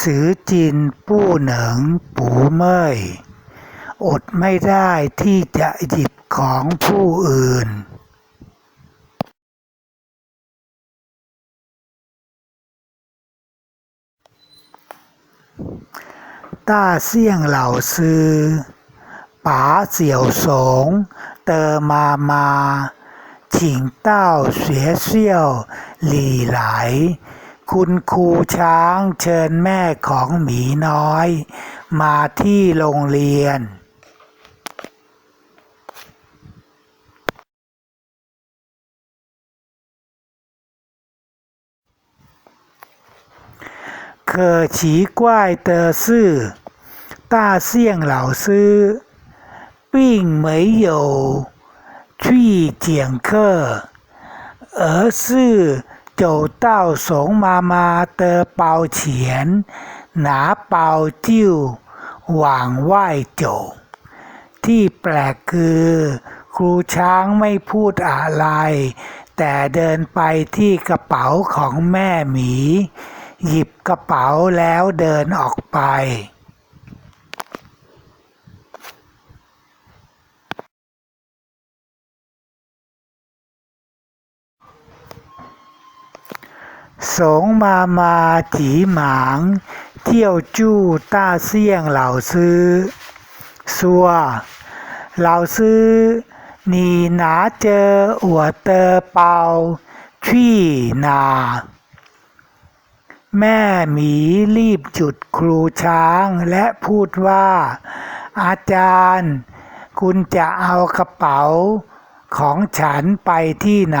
สือจินปู้เหนิงปูเม่ยอดไม่ได้ที่จะหยิบของผู้อื่นต้าเสี่ยงเหล่าซื้อป๋าเสี่ยวสง เตอมามา ฉิงเต้าเสียเซี่ยว หลี่ไหล คุณครูช้างเชิญแม่ของหมีน้อย มาที่โรงเรียน 可奇怪的是，大象老师并没有去讲课，而是 走到熊妈妈的包前，拿包就往外走。ที่แปลกคือ ครูช้างไม่พูดอะไร แต่เดินไปที่กระเป๋าของแม่หมี หยิบกระเป๋าแล้วเดินออกไป สงมามาถีหมาง เที่ยวจู้ต้าเสี่ยงเหล่าซื้อ ซัว เหล่าซื้อหนีหนาเจออวเตอเปาชี่นา แม่หมีรีบจุดครูช้างและพูดว่า อาจารย์ คุณจะเอากระเป๋าของฉันไปที่ไหน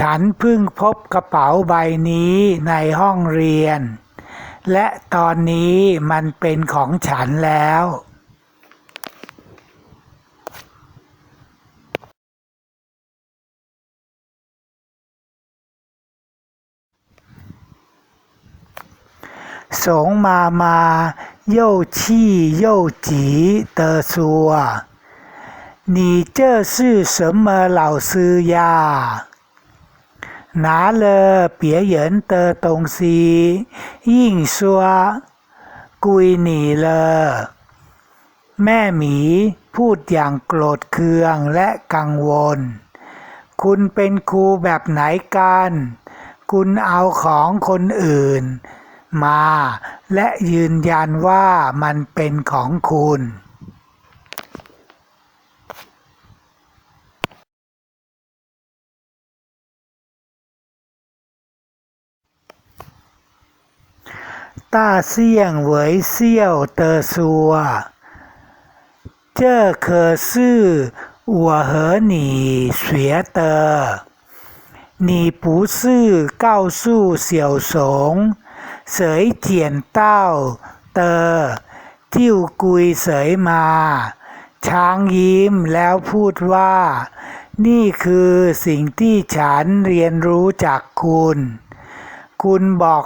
ฉันเพิ่งพบกระเป๋าใบนี้ในห้องเรียน และตอนนี้มันเป็นของฉันแล้ว สงมามา又气又急地说：“你这是什么老师呀？” 拿了别人的东西，硬说归你了。แม่หมีพูดอย่างโกรธเคืองและกังวล คุณเป็นครูแบบไหนกัน คุณเอาของคนอื่น มา และยืนยันว่ามันเป็นของคุณ ต้าเซียงเวยเซี่ยวเตอซัว เจ้อเคอซื่ออัวเหอนีเสียเตอหนีปูซื่不是告诉าสู้เสี่ยวจียนเต้เตอจิ้วกุยเสยมา ช้างยิ้มแล้วพูดว่า นี่คือสิ่งที่ฉันเรียนรู้จากคุณ คุณบอก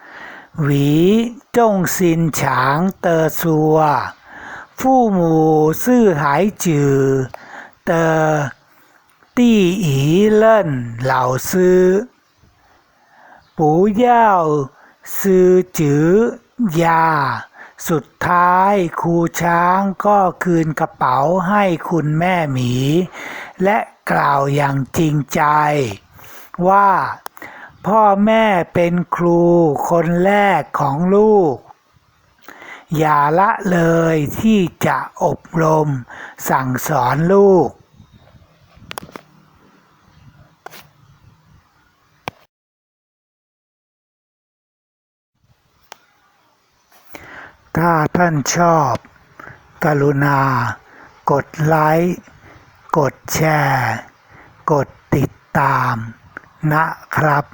วีจงซินฉางเตอซัว ผู้หมู่ซื่อหายจือ เตอตี้อีเล่นเหล่าซื้อ ปูเย่าซื้อจือยา สุดท้ายครูช้างก็คืนกระเป๋าให้คุณแม่หมี และกล่าวอย่างจริงใจว่า พ่อแม่เป็นครูคนแรกของลูก อย่าละเลยที่จะอบรมสั่งสอนลูก ถ้าท่านชอบ กรุณา กดไลค์ กดแชร์ กดติดตามนะครับ